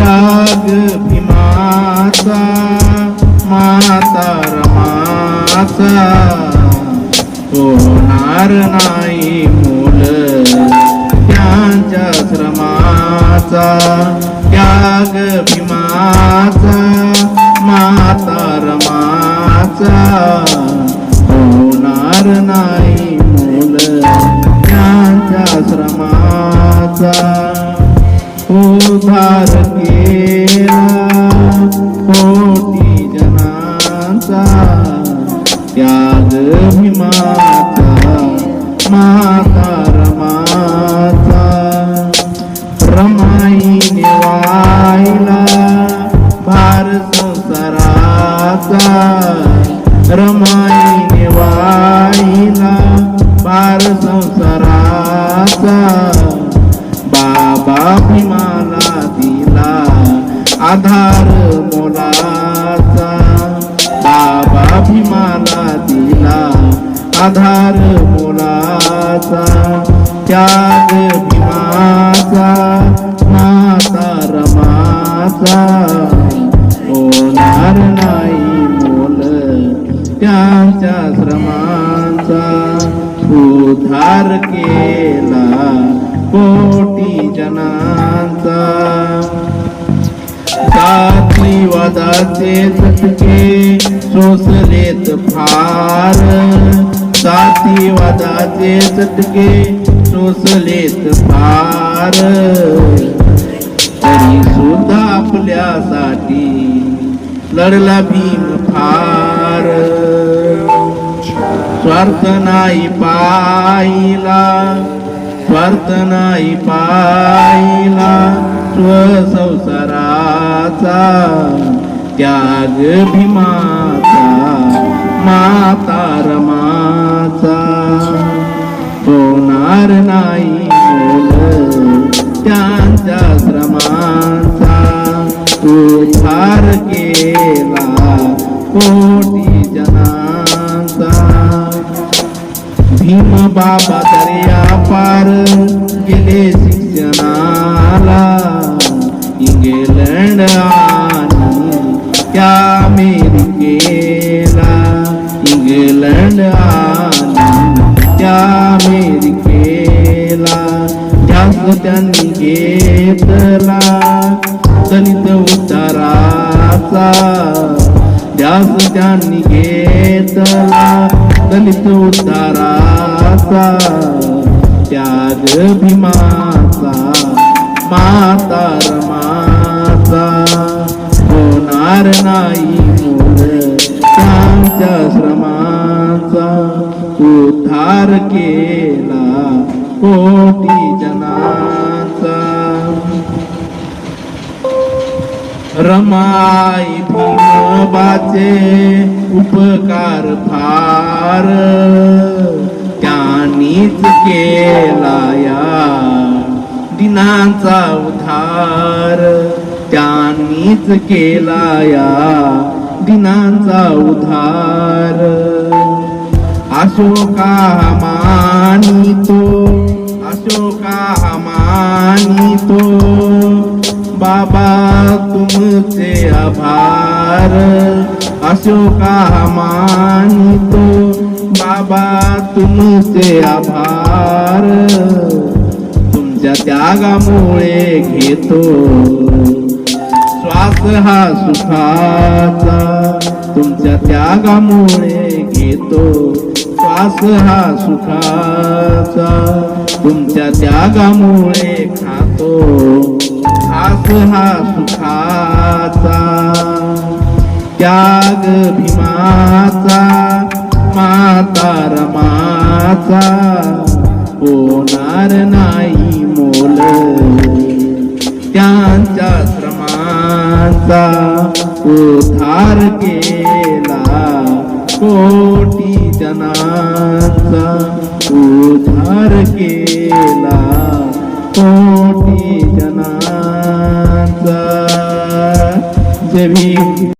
त्याग भीमाचा माता रमाचा. होणार नाही मूल त्यांच्या श्रमाचा. त्याग भीमाचा माता रमाचा. होणार नाही मूल त्यांच्या श्रमाचा. उद्धार जनांचा त्याग भीमाचा माता रमाचा रमाई निवायला भार संसाराचा रमाई निवाईला भार संसाराचा बाबा भीमाला दिला आधार मोला. आधार मोलाचा त्याग भीमाचा माता रमाचा. होणार नाही मोल त्यांच्या श्रमांचा. उद्धार केला कोटी जनांचा. जातीवादाचे चटके सोसलेत फार. जातीवादाचे सटके सोसलेत फार तरी सुद्धा आपल्यासाठी लढला भीम फार. स्वार्थ नाही पाहिला स्वार्थ नाही पाहिला स्वसंसाराचा त्याग भीमाचा माता रमा होणार नाही त्यांच्या श्रमांचा उद्धार केला कोटी जनांचा. भीम बाबा दर्या पार गेले शिक्षणाला. इंग्लंड आणि त्या अमेरिकेला. इंग्लंड आणि त्या अमेरिकेला ध्यास त्यांनी घेतला. दलित उद्धाराचा ध्यास त्यांनी घेतला. दलित उद्धाराचा त्याग भीमाचा माता रमाचा. होणार नाही मोल त्यांच्या श्रमाचा उद्धार केला. कोटी जनाचा. रमाई भीमबाचे उपकार फार. त्यानीच केलाया दिनांचा उधार. त्यांनीच केलाया दिनांचा उधार. अशोका मानितो मानितो बाबा तुमचे आभार. अशोका मानितो बाबा तुमचे आभार. तुमच्या त्यागामुळे घेतो. श्वास हा सुखाचा. तुमच्या त्यागामुळे घेतो. श्वास हा सुखाचा. तुमच्या त्यागामुळे खातो. घास हा सुखाचा. त्याग भीमाचा माता रमाचा. होणार नाही मोल. त्यांच्या श्रमाचा उद्धार केला. कोटी जनांचा उद्धार केला. कोटी जनांचा जमीन